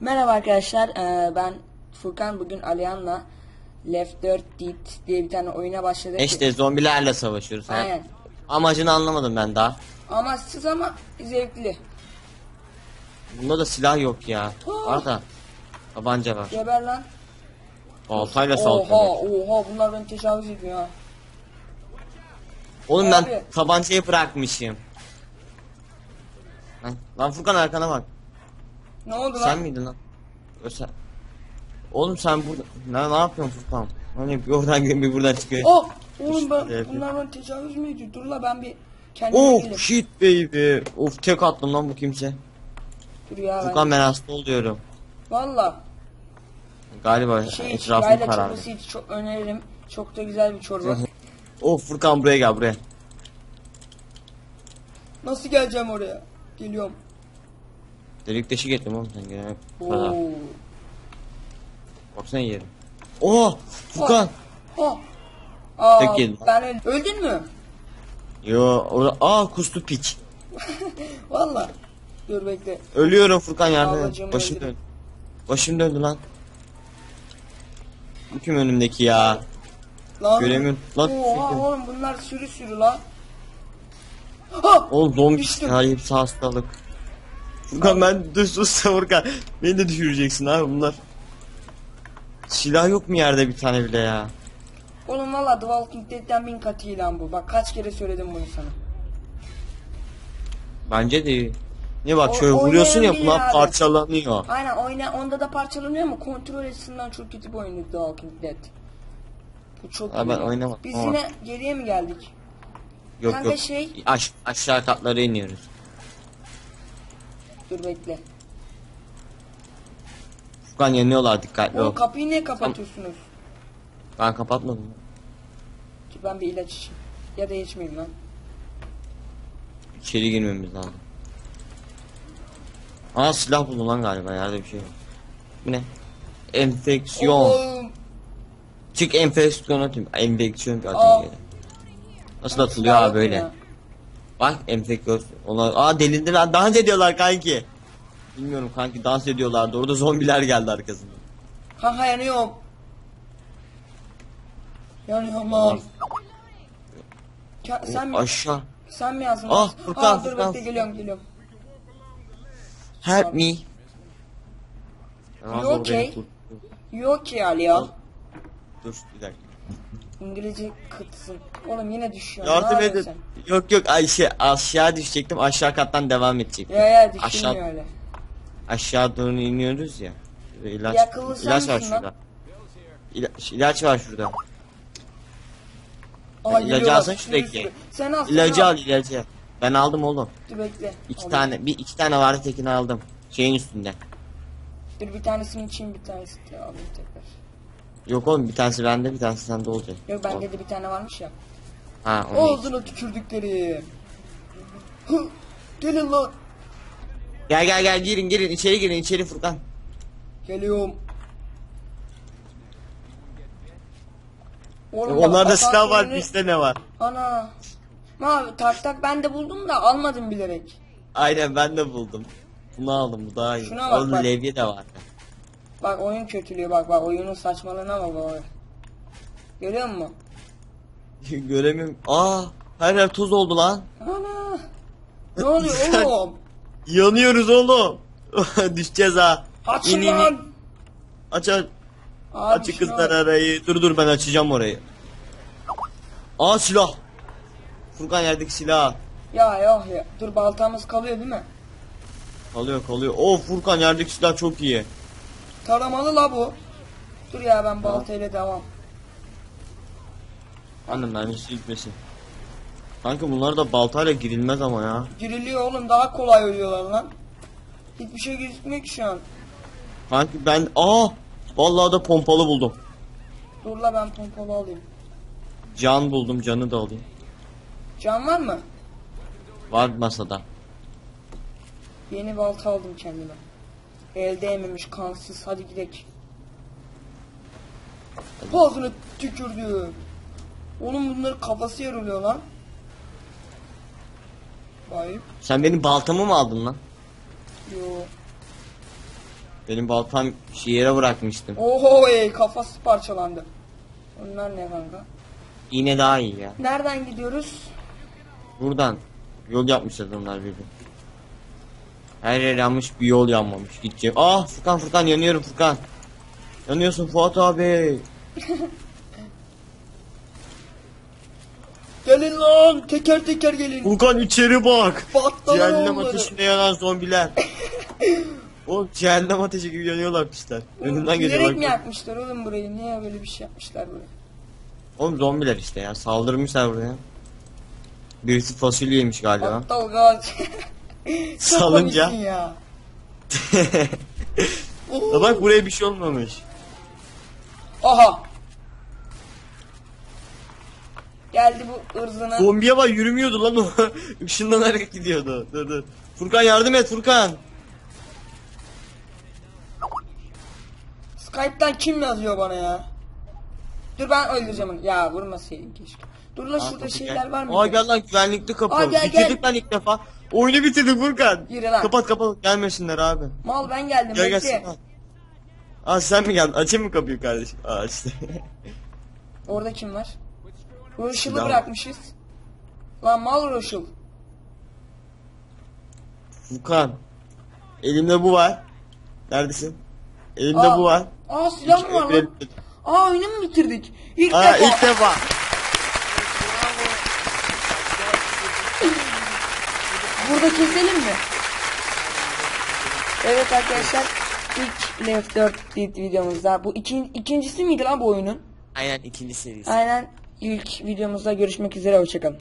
Merhaba arkadaşlar, ee, ben Furkan. Bugün Aliyan'la Left 4 Dead diye bir tane oyuna başladık. İşte zombilerle savaşıyoruz. ha. Aynen. Amacını anlamadım ben daha. Amaçsız ama zevkli. Bunda da silah yok ya. Oh. Var da. Tabanca var. Geber lan. Baltayla Oha, saldırıyor. oha bunlar beni tecavüz ediyor ha. Oğlum Abi. ben tabancayı bırakmışım. Lan, lan Furkan arkana bak. Ne oldu Sen lan? miydin lan? Ö, sen- Oğlum sen burada ne, ne yapıyorsun Furkan? Hani bir oradan geliyor bir buradan çıkıyor. Oh! Oğlum ben, İşte bunlar bana tecavüz mü ediyor? Dur la ben bir kendime Of geleyim. shit baby. Of tek attım lan bu kimse. Dur ya ben. Furkan ben hasta oluyorum. Valla. Galiba Şey, etrafım yayla karardı. çorbası hiç çok öneririm. Çok da güzel bir çorba. Of Furkan buraya gel buraya. Nasıl geleceğim oraya? Geliyorum. Delik deşik ettim oğlum sen gene. Kadar. Oo. Baksana yerim. Oh Furkan. Oh. Aa, Tek yedim. ben öldüm. Öldün mü? Yo orada aa kustu piç. Valla. Dur bekle. Ölüyorum Furkan yardım et. Başım döndü. Başım döndü lan. Kim önümdeki ya? Lan. Göremiyorum. Lan, Oha çekil. oğlum bunlar sürü sürü lan. Ha! Oğlum zombi Düştüm. Hayır hastalık. Furkan ben düz sus Furkan. Beni de düşüreceksin abi bunlar. Silah yok mu yerde bir tane bile ya? Oğlum valla The Walking Dead'den bin kat iyi lan bu. Bak kaç kere söyledim bunu sana. Bence de. Ne bak O- şöyle vuruyorsun ya oynayan bilir bunlar abi. parçalanıyor. Aynen oyna onda da parçalanıyor ama kontrol açısından çok kötü bir oyundu The Walking Dead. Bu çok Abi iyi. ben oynamadım Biz ama. yine geriye mi geldik? Yok Kanka yok. şey- Aş aşağı katlara iniyoruz. Dur bekle. Furkan yanıyorlar dikkatli Oğlum ol. kapıyı niye kapatıyorsunuz? Ben kapatmadım. Dur ben bir ilaç içeyim. Ya da içmeyeyim lan. İçeri girmemiz lazım. Aa silah buldum lan galiba yerde bir şey yok. Bu ne? Enfeksiyon. Oğlum. Çık enfeksiyon atayım. Enfeksiyon Aa. atayım yere. Nasıl atılıyor abi böyle? Bak enfeksiyon. Onlar aa delindi lan dans ediyorlar kanki. Bilmiyorum kanki dans ediyorlardı. Orada zombiler geldi arkasından. Kanka yanıyorum. Yanıyorum lan. Ka- sen mi, Aşağı. sen mi yazdın? Ah, Furkan, Aa, dur Furkan, bekle geliyorum geliyorum. Help me. You okay? Yok ki Ali ya. Dur bir dakika. İngilizce kıtsın. Oğlum yine düşüyor. Yardım edin. yapıyorsun Yok yok Ayşe aşağı düşecektim aşağı kattan devam edecektim. Ya ya düşünmüyor Aşağı öyle. aşağı doğru iniyoruz ya. Şurada ilaç ilaç var misin lan? şurada. İlaç, ilaç var şurada. Aa, İlacı sürü şuradaki. Sen al. İlacı al. ilacı. Ben aldım oğlum. Dur bekle. İki Alayım. tane bir iki tane vardı tekini aldım. Şeyin üstünde. Dur bir tanesini içeyim bir tanesi de alayım tekrar. Yok oğlum bir tanesi bende bir tanesi sende olacak. Yok bende de bir tane varmış ya. Ha onu. Ağzına tükürdükleri. Hı, Gelin lan. Gel gel gel girin girin içeri girin içeri Furkan. Geliyorum. Oğlum bak, Onlarda silah var asansörünü- bizde ne var? Ana. Mavi tak tak ben de buldum da almadım bilerek. Aynen ben de buldum. Bunu aldım bu daha iyi. Şuna bak, Oğlum bak. levye de vardı. Bak oyun kötülüğü bak bak oyunun saçmalığına bak bak. Görüyor musun? Göremiyorum. Aa her yer toz oldu lan. Ana. Ne oluyor oğlum? Yanıyoruz oğlum. Düşeceğiz ha. Açın İn, in, in. lan. Aç aç. Abi şuna kızlar arayı. Dur dur ben açacağım orayı. Aa silah. Furkan yerdeki silah. Ya yok ya. Dur baltamız kalıyor değil mi? Kalıyor kalıyor. Oo Furkan yerdeki silah çok iyi. Taramalı la bu. Dur ya ben baltayla devam. Annem mermisi gitmesin. Kanka bunlar da baltayla girilmez ama ya. Giriliyor oğlum daha kolay ölüyorlar lan. Hiçbir şey gözükmüyor ki şu an. Kanki ben aa vallahi da pompalı buldum. Dur la ben pompalı alayım. Can buldum canı da alayım. Can var mı? Var masada. Yeni balta aldım kendime. Elde ememiş kansız hadi gidelim. Ağzına tükürdü. Oğlum bunların kafası yarılıyor lan. Vay. Sen benim baltamı mı aldın lan? Yo. Benim baltam şu yere bırakmıştım. Oho ey kafası parçalandı. Onlar ne kanka? Yine daha iyi ya. Nereden gidiyoruz? Buradan yol yapmışlar onlar birbirini. Her yer yanmış bir yol yanmamış. Gideceğim. Ah Furkan Furkan yanıyorum Furkan. Yanıyorsun Fuat abi. Gelin lan teker teker gelin. Furkan içeri bak. Patladı Cehennem onları. ateşinde yanan zombiler. o cehennem ateşi gibi yanıyorlar pisler. Önünden Bilerek mi yapmışlar oğlum burayı? Niye böyle bir şey yapmışlar buraya? Oğlum zombiler işte ya. Saldırmışlar buraya. Birisi fasulye yemiş galiba. Aptal gaz. Salınca. ya. Ya bak buraya bir şey olmamış. Aha. Geldi bu ırzına. Zombiye bak yürümüyordu lan o. Işınlanarak gidiyordu. Dur dur. Furkan yardım et Furkan. Skype'tan kim yazıyor bana ya? Dur ben öldüreceğim onu. Ya vurmasaydın keşke. Dur la şurada Kapı şeyler gel. var mı? Aa gel lan güvenlikli kapı. Aa, gel, Bitirdik gel. lan ilk defa. Oyunu bitirdik Furkan. Yürü lan. Kapat kapat gelmesinler abi. Mal ben geldim Gel bekle. al. Aa sen mi geldin? Açayım mı kapıyı kardeşim? Aa işte. Orada kim var? Var. bırakmışız. Lan mal Roşul. Furkan. Elimde bu var. Neredesin? Elimde Aa, bu var. Aa silah mı var lan? Aa oyunu mu bitirdik? İlk Aa defa. ilk defa. Burada keselim mi? Evet arkadaşlar ilk Left 4 Dead videomuzda bu ikin, ikincisi miydi lan bu oyunun? Aynen ikinci serisi. Aynen ilk videomuzda görüşmek üzere hoşçakalın.